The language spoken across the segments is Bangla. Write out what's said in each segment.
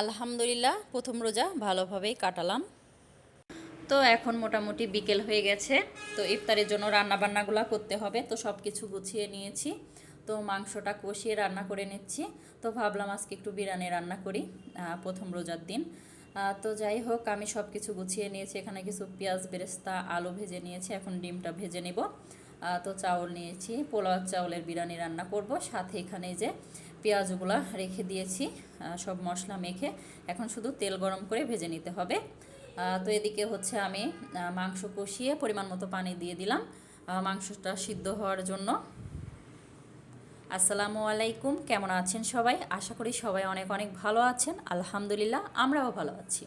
আলহামদুলিল্লাহ, প্রথম রোজা ভালোভাবেই কাটালাম। তো এখন মোটামুটি বিকেল হয়ে গেছে, তো ইফতারের জন্য রান্না বান্নাগুলো করতে হবে, তো সব কিছু গুছিয়ে নিয়েছি। তো মাংসটা কষিয়ে রান্না করে নিচ্ছি, তো ভাবলাম আজকে একটু বিরিয়ানি রান্না করি প্রথম রোজার দিন। তো যাই হোক, আমি সব কিছু গুছিয়ে নিয়েছি, এখানে কিছু পেঁয়াজ, বেরেস্তা, আলু ভেজে নিয়েছি, এখন ডিমটা ভেজে নেব। তো চাউল নিয়েছি, পোলাও চাউলের বিরিয়ানি রান্না করব। সাথে এখানে যে পেঁয়াজগুলো রেখে দিয়েছি সব মশলা মেখে। এখন শুধু তেল গরম করে ভেজে নিতে হবে। তো এদিকে হচ্ছে আমি মাংস কষিয়ে পরিমাণ মতো পানি দিয়ে দিলাম। মাংসটা সিদ্ধ হওয়ার জন্য। আসসালামু আলাইকুম, কেমন আছেন সবাই? আশা করি সবাই অনেক অনেক ভালো আছেন। আলহামদুলিল্লাহ, আমরাও ভালো আছি।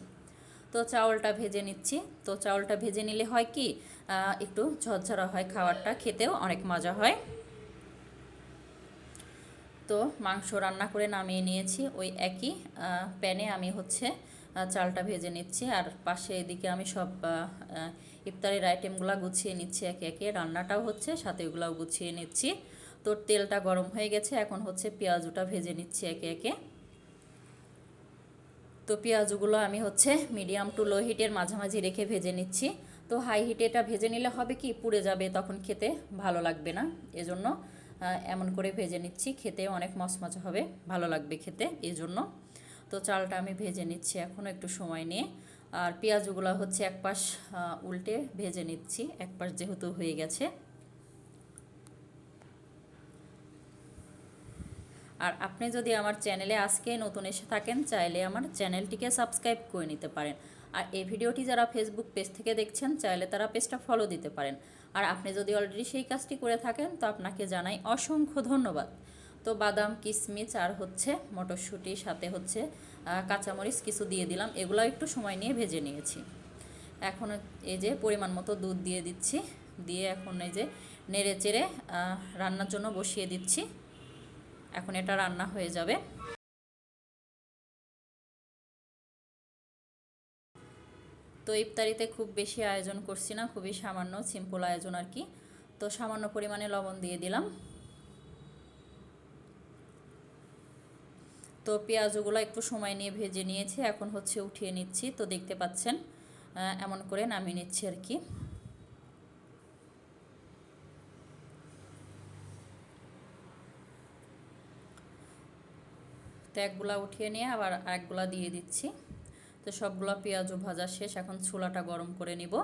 তো চাউলটা ভেজে নিচ্ছি। তো চাউলটা ভেজে নিলে হয় কি একটু ঝরঝরা হয় খাবারটা, খেতেও অনেক মজা হয়। তো মাংস রান্না করে নামিয়ে নিয়েছি, ওই একই প্যানে আমি হচ্ছে চালটা ভেজে নিচ্ছি। আর পাশে এদিকে আমি সব ইফতারের আইটেমগুলো গুছিয়ে নিচ্ছি একে একে। রান্নাটাও হচ্ছে, সাথে ওগুলাও গুছিয়ে নিচ্ছি। তো তেলটা গরম হয়ে গেছে, এখন হচ্ছে পেঁয়াজুটা ভেজে নিচ্ছি একে একে। তো পেঁয়াজগুলো আমি হচ্ছে মিডিয়াম টু লো হিটের মাঝামাঝি রেখে ভেজে নিচ্ছি। তো হাই হিটে এটা ভেজে নিলে হবে কি, পুড়ে যাবে, তখন খেতে ভালো লাগবে না। এজন্য এমন করে ভেজে নিচ্ছি, খেতে অনেক মচমচা হবে, ভালো লাগবে খেতে এই জন্য তো চালটা আমি ভেজে নিচ্ছি এখনও একটু সময় নিয়ে। আর পেঁয়াজগুলো হচ্ছে এক পাশ উল্টে ভেজে নিচ্ছি এক পাশ যেহেতু হয়ে গেছে। আর আপনি যদি আমার চ্যানেলে আজকে নতুন এসে থাকেন, চাইলে আমার চ্যানেলটিকে সাবস্ক্রাইব করে নিতে পারেন। আর এই ভিডিওটি যারা ফেসবুক পেজ থেকে দেখছেন, চাইলে তারা পেজটা ফলো দিতে পারেন। আর আপনি যদি অলরেডি সেই কাজটি করে থাকেন, তো আপনাকে জানাই অসংখ্য ধন্যবাদ। তো বাদাম কিশমিচ আর হচ্ছে মটরশুঁটির সাথে হচ্ছে কাঁচামরিচ কিছু দিয়ে দিলাম। এগুলো একটু সময় নিয়ে ভেজে নিয়েছি। এখন এই যে পরিমাণ মতো দুধ দিয়ে দিচ্ছি। দিয়ে এখন এই যে নেড়ে চেড়ে রান্নার জন্য বসিয়ে দিচ্ছি। এখন এটা রান্না হয়ে যাবে। তো ইফতারিতে খুব বেশি আয়োজন করছি না, খুবই সামান্য সিম্পল আয়োজন আর কি। তো সামান্য পরিমাণে লবণ দিয়ে দিলাম। তো পেঁয়াজগুলো একটু সময় নিয়ে ভেজে নিয়েছি, এখন হচ্ছে উঠিয়ে নিচ্ছি, তো দেখতে পাচ্ছেন এমন করে নামিয়ে নিচ্ছি আর কি। তো একগুলা উঠিয়ে নিয়ে আবার একগুলা দিয়ে দিচ্ছি। তো সবগুলো পেঁয়াজও ভাজা শেষ এখন ছোলাটা গরম করে নিব।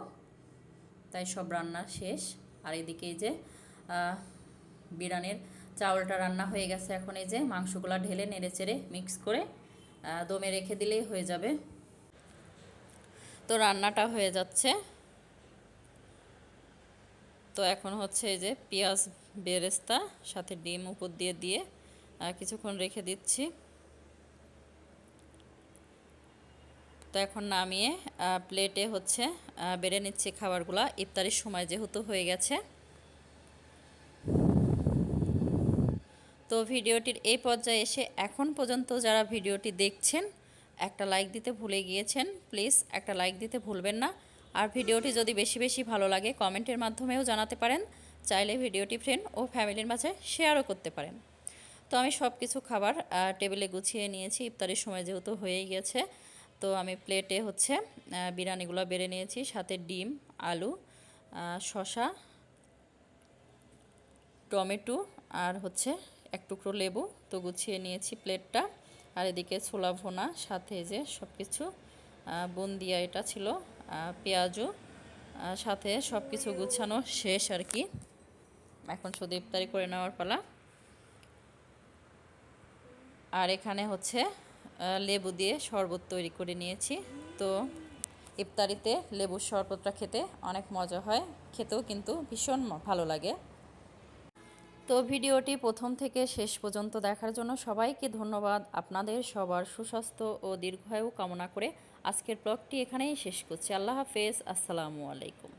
তাই সব রান্না শেষ। আর এদিকে এই যে আহ, বিরিয়ানির চাউলটা রান্না হয়ে গেছে। এখন এই যে মাংসগুলো ঢেলে নেড়ে চেড়ে মিক্স করে দমে রেখে দিলেই হয়ে যাবে। তো রান্নাটা হয়ে যাচ্ছে। তো এখন হচ্ছে এই যে পেঁয়াজ বেরেস্তা সাথে ডিম উপর দিয়ে দিয়ে কিছুক্ষণ রেখে দিচ্ছি। তো এখন নামিয়ে প্লেটে হচ্ছে বেড়ে নিচ্ছি খাবারগুলা। ইফতারির সময় যেহেতু হয়ে গেছে। তো ভিডিওটির এই পর্যায়ে এসে এখন পর্যন্ত যারা ভিডিওটি দেখছেন, একটা লাইক দিতে ভুলে গিয়েছেন প্লিজ একটা লাইক দিতে ভুলবেন না। আর ভিডিওটি যদি বেশি বেশি ভালো লাগে কমেন্টের মাধ্যমেও জানাতে পারেন। চাইলে ভিডিওটি ফ্রেন্ড ও ফ্যামিলির মাঝে শেয়ারও করতে পারেন। তো আমি সব কিছু খাবার টেবিলে গুছিয়ে নিয়েছি। ইফতারির সময় যেহেতু হয়েই গেছে তো আমি প্লেটে হচ্ছে বিরিয়ানিগুলো বেড়ে নিয়েছি, সাথে ডিম, আলু শসা, টমেটো আর হচ্ছে এক টুকরো লেবু। তো গুছিয়ে নিয়েছি প্লেটটা আর এদিকে ছোলা ভোনা, সাথে যে সব কিছু বুন্দিয়া এটা ছিল পেঁয়াজও সাথে সব কিছু গুছানো শেষ আর কি। এখন শুধু ইফতারি করে নেওয়ার পালা। আর এখানে হচ্ছে লেবু দিয়ে শরবত তৈরি করে নিয়েছি। তো ইফতারিতে লেবুর শরবতটা খেতে অনেক মজা হয়। খেতেও কিন্তু ভীষণ ভালো লাগে। তো ভিডিওটি প্রথম থেকে শেষ পর্যন্ত দেখার জন্য সবাইকে ধন্যবাদ। আপনাদের সবার সুস্বাস্থ্য ও দীর্ঘায়ু কামনা করে আজকের ব্লগটি এখানেই শেষ করছি। আল্লাহ হাফেজ। আসসালামু আলাইকুম।